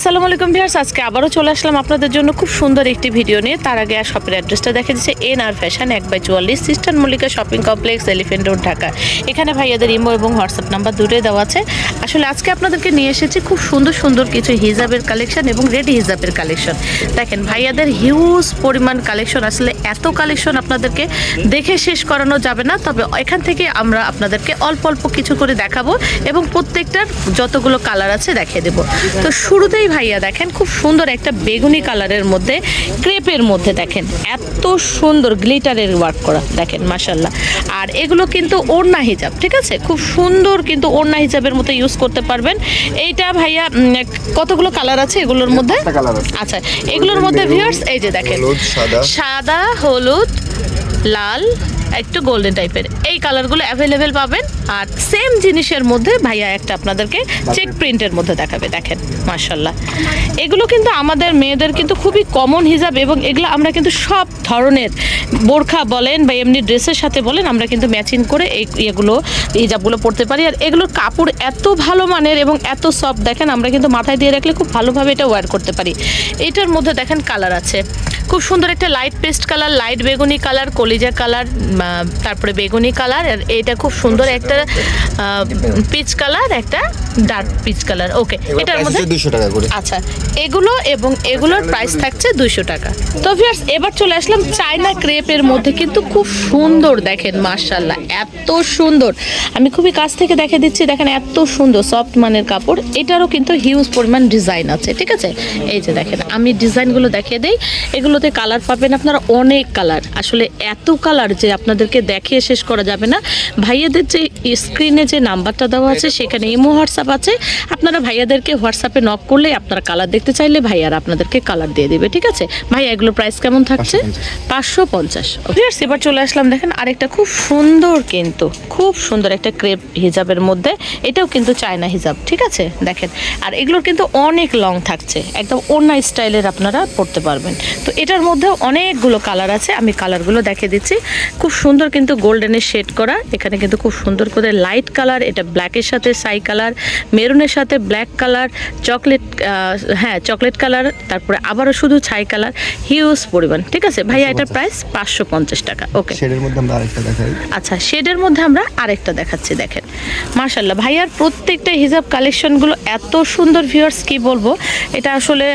আসসালামু আলাইকুম ভিউয়ার্স, আজকে আবারও চলে আসলাম আপনাদের জন্য খুব সুন্দর একটি ভিডিও নিয়ে। তার আগে আর শপের অ্যাড্রেসটা দেখে দিচ্ছে এন আর ফ্যাশন এক বাই চুয়াল্লিশ sister Mallika shopping complex elephant road Dhaka. এখানে ভাইয়াদের ইমো এবং হোয়াটসঅ্যাপ নাম্বার দুটোই দেওয়া আছে। আসলে আজকে আপনাদেরকে নিয়ে এসেছি খুব সুন্দর সুন্দর কিছু হিজাবের কালেকশন এবং রেডি হিজাবের কালেকশন দেখেন, ভাইয়াদের হিউজ পরিমাণ কালেকশন আসলে এত কালেকশন আপনাদেরকে দেখে শেষ করানো যাবে না, তবে এখান থেকে আমরা আপনাদেরকে অল্প অল্প কিছু করে দেখাবো এবং প্রত্যেকটার যতগুলো কালার আছে দেখিয়ে দেবো। তো শুরুতেই ভাইয়া দেখেন খুব সুন্দর একটা বেগুনি কালারের মধ্যে ক্রেপের মধ্যে দেখেন এত সুন্দর গ্লিটারের ওয়ার্ক করা দেখেন মাসাল্লাহ আর এগুলো কিন্তু ওড়না হিজাব ঠিক আছে খুব সুন্দর কিন্তু ওড়না হিজাবের মতো ইউজ করতে পারবেন এইটা ভাইয়া কতগুলো কালার আছে এগুলোর মধ্যে। আচ্ছা এগুলোর মধ্যে ভিউয়ার্স এই যে দেখেন। সাদা হলুদ লাল একটু গোল্ডেন টাইপের এই কালারগুলো অ্যাভেলেবেল পাবেন। আর সেম জিনিসের মধ্যে ভাইয়া একটা আপনাদেরকে চেক প্রিন্টের মধ্যে দেখাবে, দেখেন মার্শাল্লাহ এগুলো কিন্তু আমাদের মেয়েদের কিন্তু খুবই কমন হিসাব এবং এগুলো আমরা কিন্তু সব ধরনের বোরখা বলেন বা এমনি ড্রেসের সাথে বলেন, আমরা কিন্তু ম্যাচিং করে এই এগুলো হিজাবগুলো পরতে পারি। আর এগুলোর কাপড় এত ভালো মানের এবং এত সফট দেখেন, আমরা কিন্তু মাথায় দিয়ে রাখলে খুব ভালোভাবে এটা ওয়্যার করতে পারি। এটার মধ্যে দেখেন কালার আছে। খুব সুন্দর একটা লাইট পেস্ট কালার লাইট বেগুনি কালার কলিজা কালার তারপরে বেগুনি কালার আর এটা খুব সুন্দর একটা পিচ কালার একটা ডার্ক পিচ কালার ওকে এটার মধ্যে 200 টাকা করে। আচ্ছা এগুলো এবং এগুলোর প্রাইস থাকছে দুইশো টাকা। তো ভিউয়ার্স এবার চলে আসলাম চায়না ক্রেপের মধ্যে কিন্তু খুব সুন্দর দেখেন মার্শাল্লাহ এত সুন্দর। আমি খুবই কাছ থেকে দেখে দিচ্ছি দেখেন এত সুন্দর সফট মানের কাপড়। এটারও কিন্তু হিউজ পরিমাণ ডিজাইন আছে ঠিক আছে? এই যে দেখেন আমি ডিজাইনগুলো দেখিয়ে দিই। এগুলোতে কালার পাবেন আপনারা অনেক কালার আসলে এত কালার যে আপনাদেরকে দেখিয়ে শেষ করা যাবে না। ভাইয়াদের যে স্ক্রিনে যে নাম্বারটা দেওয়া আছে, সেখানে ইমো হোয়াটসঅ্যাপ আছে। আপনারা ভাইয়াদেরকে হোয়াটসঅ্যাপে নক করলে আপনারা কালার দেখতে চাইলে ভাইয়ারা আপনাদেরকে কালার দিয়ে দেবে, ঠিক আছে? ভাইয়া, এগুলো প্রাইস কেমন থাকছে? পাঁচশো পঞ্চাশ। এবার চলে আসলাম, দেখেন আরেকটা খুব সুন্দর কিন্তু, খুব সুন্দর একটা ক্রেপ হিজাবের মধ্যে। এটাও কিন্তু চায়না হিজাব, ঠিক আছে? দেখেন, আর এগুলোর কিন্তু অনেক লং থাকছে। একদম অন্য স্টাইলের আপনারা পড়তে পারবেন। তো এটার মধ্যেও অনেকগুলো কালার আছে আমি কালারগুলো দেখিয়ে দিচ্ছি। খুব সুন্দর কিন্তু গোল্ডেনের শেড করা। এখানে কিন্তু খুব সুন্দর করে লাইট কালার এটা ব্ল্যাকের সাথে সাই কালার মেরুনের সাথে ব্ল্যাক কালার চকলেট হ্যাঁ চকলেট কালার তারপরে আবারও শুধু ছাই কালার হিউজ পরিমাণ ঠিক আছে? ভাইয়া এটার প্রাইস পাঁচশো পঞ্চাশ টাকা ওকে শেডের মধ্যে আমরা আরেকটা দেখাই। আচ্ছা শেডের মধ্যে আমরা আরেকটা দেখাচ্ছি দেখেন। মার্শাল্লাহ ভাইয়ার প্রত্যেকটা হিজাব কালেকশনগুলো এত সুন্দর ভিউয়ার্স কি বলব? এটা আসলে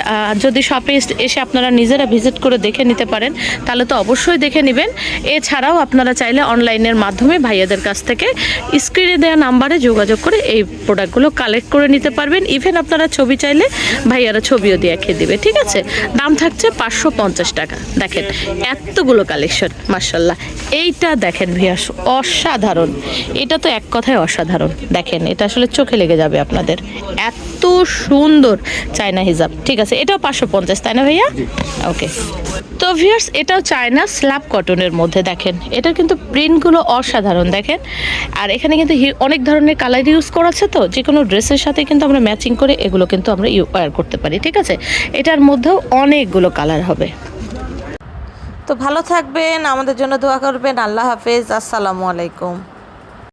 যদি শপে এসে আপনারা নিজেরা ভিজিট করে দেখে নিতে পারেন তাহলে তো অবশ্যই দেখে নেবেন। এছাড়াও আপনারা চাইলে অনলাইনের মাধ্যমে ভাইয়াদের কাছ থেকে স্ক্রিনে দেওয়া নাম্বারে যোগাযোগ করে এই প্রোডাক্টগুলো কালেক্ট করে নিতে পারবেন। ইভেন আপনারা ছবি চাইলে ভাইয়ারা ছবিও দিয়ে খেয়ে দেবে ঠিক আছে? দাম থাকছে পাঁচশো পঞ্চাশ টাকা। দেখেন এতগুলো কালেকশন মার্শাল্লাহ এইটা দেখেন ভিয়াস অসাধারণ। এটা তো এক কথায় অসাধারণ। দেখেন এটা আসলে চোখে লেগে যাবে আপনাদের। এত সুন্দর চায়না হিজাব ঠিক আছে? এটাও পাঁচশো পঞ্চাশ তাই না ভাইয়া? ওকে তো ভিয়ার্স এটাও চায়না স্ল্যাব কটনের মধ্যে দেখেন। এটা কিন্তু প্রিন্টগুলো অসাধারণ, দেখেন। আর এখানে কিন্তু অনেক ধরনের কালার ইউজ করা আছে তো, যে কোনো ড্রেসের সাথে কিন্তু আমরা ম্যাচিং করে এগুলো কিন্তু আমরা ওয়্যার করতে পারি, ঠিক আছে? এটার মধ্যেও অনেকগুলো কালার হবে। তো ভালো থাকবেন, আমাদের জন্য দোয়া করবেন। আল্লাহ হাফেজ, আসসালামু আলাইকুম।